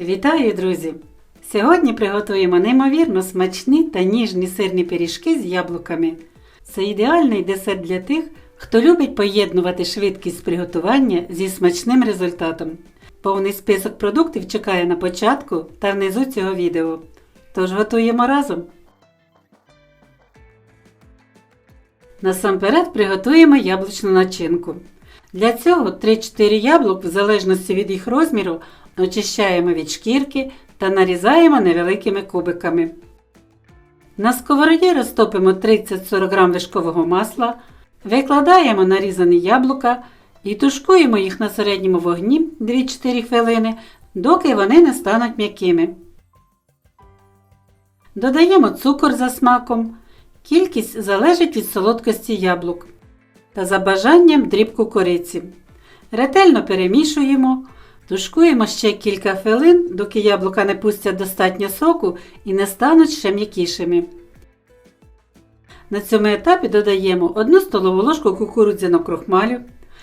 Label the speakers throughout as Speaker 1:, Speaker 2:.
Speaker 1: Вітаю, друзі! Сьогодні приготуємо неймовірно смачні та ніжні сирні пиріжки з яблуками. Це ідеальний десерт для тих, хто любить поєднувати швидкість приготування зі смачним результатом. Повний список продуктів чекає на початку та внизу цього відео. Тож готуємо разом. Насамперед приготуємо яблучну начинку. Для цього 3-4 яблук, в залежності від їх розміру, очищаємо від шкірки та нарізаємо невеликими кубиками. На сковороді розтопимо 30-40 г вишкового масла, викладаємо нарізані яблука і тушкуємо їх на середньому вогні 2-4 хвилини, доки вони не стануть м'якими. Додаємо цукор за смаком. Кількість залежить від солодкості яблук та за бажанням дрібку кориці. Ретельно перемішуємо, тушкуємо ще кілька хвилин, доки яблука не пустять достатньо соку і не стануть ще м'якішими. На цьому етапі додаємо 1 столову ложку кукурудзяного крохмалю,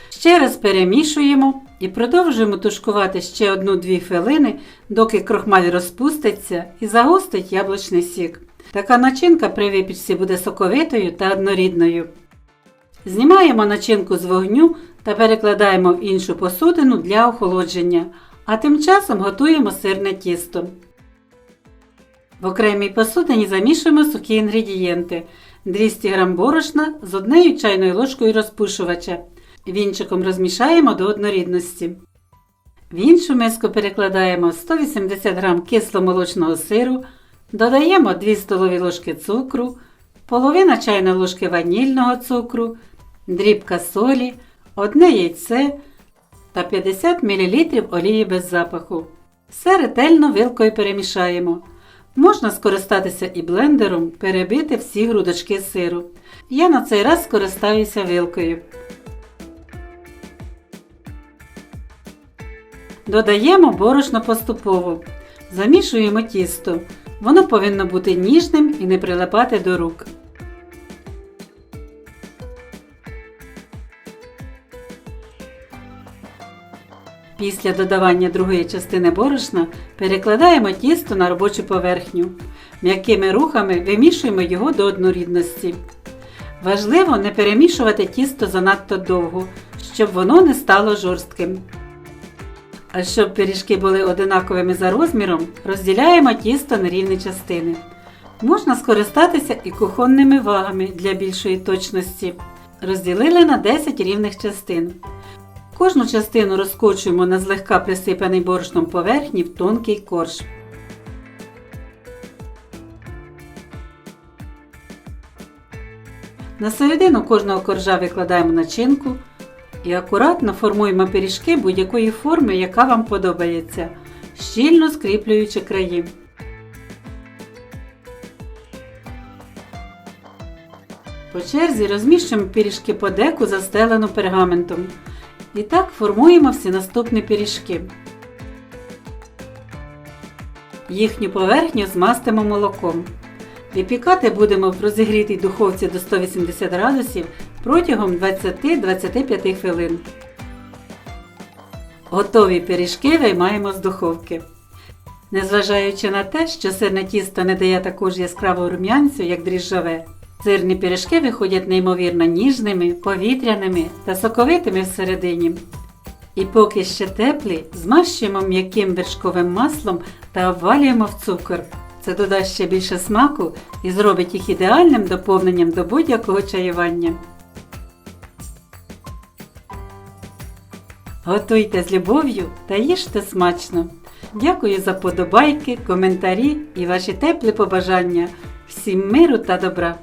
Speaker 1: ще раз перемішуємо і продовжуємо тушкувати ще 1-2 хвилини, доки крохмаль розпуститься і загустить яблучний сік. Така начинка при випічці буде соковитою та однорідною. Знімаємо начинку з вогню та перекладаємо в іншу посудину для охолодження, а тим часом готуємо сирне тісто. В окремій посудині замішуємо сухі інгредієнти 200 г борошна з однією чайною ложкою розпушувача. Вінчиком розмішаємо до однорідності. В іншу миску перекладаємо 180 г кисломолочного сиру, додаємо 2 столові ложки цукру, половина чайної ложки ванільного цукру, дрібка солі, одне яйце та 50 мл олії без запаху. Все ретельно вилкою перемішаємо. Можна скористатися і блендером, перебити всі грудочки сиру. Я на цей раз скористаюся вилкою. Додаємо борошно поступово. Замішуємо тісто. Воно повинно бути ніжним і не прилипати до рук. Після додавання другої частини борошна перекладаємо тісто на робочу поверхню. М'якими рухами вимішуємо його до однорідності. Важливо не перемішувати тісто занадто довго, щоб воно не стало жорстким. А щоб пиріжки були одинаковими за розміром, розділяємо тісто на рівні частини. Можна скористатися і кухонними вагами для більшої точності. Розділили на 10 рівних частин. Кожну частину розкочуємо на злегка присипаний борошном поверхні в тонкий корж. На середину кожного коржа викладаємо начинку і акуратно формуємо пиріжки будь-якої форми, яка вам подобається, щільно скріплюючи краї. По черзі розміщуємо пиріжки по деку, застелену пергаментом. І так формуємо всі наступні пиріжки. Їхню поверхню змастимо молоком. Випікати будемо в розігрітій духовці до 180 градусів протягом 20-25 хвилин. Готові пиріжки виймаємо з духовки. Незважаючи на те, що сирне тісто не дає також яскравого рум'янцю, як дріжджове, сирні пиріжки виходять неймовірно ніжними, повітряними та соковитими всередині. І поки ще теплі, змащуємо м'яким вершковим маслом та обвалюємо в цукор. Це додасть ще більше смаку і зробить їх ідеальним доповненням до будь-якого чаювання. Готуйте з любов'ю та їжте смачно. Дякую за подобайки, коментарі і ваші теплі побажання. Всім миру та добра!